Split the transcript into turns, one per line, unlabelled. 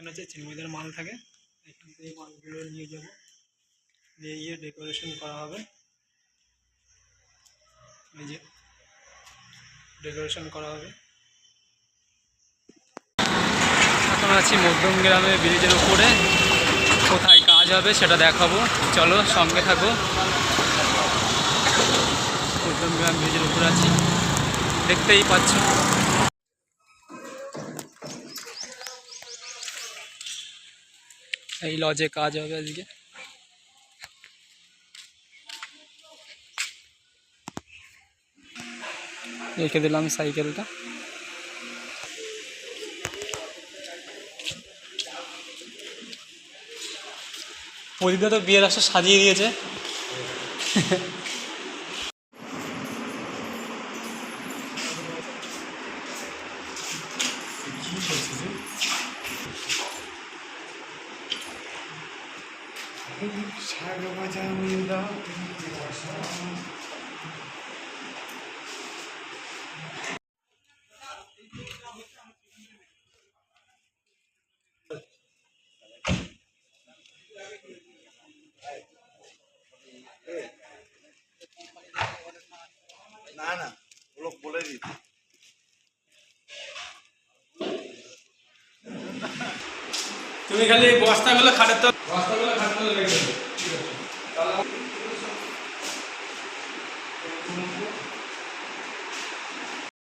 এখানে হচ্ছে চিন্ময়দের মাল থাকে। এখান থেকে মালগুলো নিয়ে যাব। নিয়ে গিয়ে ডেকোরেশন করা হবে। এই যে ডেকোরেশন করা হবে। এখন আছি মধ্যম গ্রামে ব্রিজের উপরে। কোথায় কাজ হবে সেটা দেখাবো। চলো সঙ্গে থাকো। মধ্যম গ্রাম ব্রিজের উপরে আছি। দেখতেই পাচ্ছ। এই লজে কাজ হবে আজকে রেখে দিলাম সাইকেলটা। প্রদীপদা তো বিয়ের আসা সাজিয়ে দিয়েছে।
না না লোক বলে দিই।
তুমি খালি বস্তাগুলো খাটের তো বস্তাগুলো খাটতে লেগে